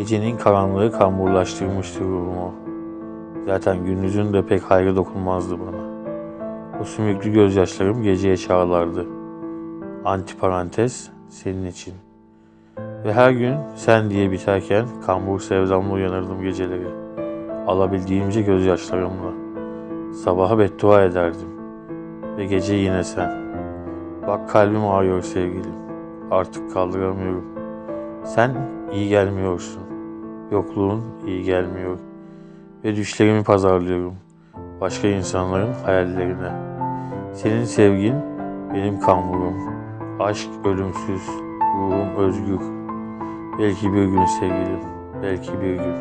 Gecenin karanlığı kamburlaştırmıştı ruhumu. Zaten gündüzün de pek hayrı dokunmazdı bana. O sümüklü gözyaşlarım geceye çağlardı. Antiparantez senin için. Ve her gün sen diye biterken kambur sevdamla uyanırdım geceleri. Alabildiğimce gözyaşlarımla. Sabaha beddua ederdim. Ve gece yine sen. Bak kalbim ağrıyor sevgilim. Artık kaldıramıyorum. Sen iyi gelmiyorsun. Yokluğun iyi gelmiyor. Ve düşlerimi pazarlıyorum. Başka insanların hayallerine. Senin sevgin benim kamburum. Aşk ölümsüz. Ruhum özgür. Belki bir gün sevgilim. Belki bir gün.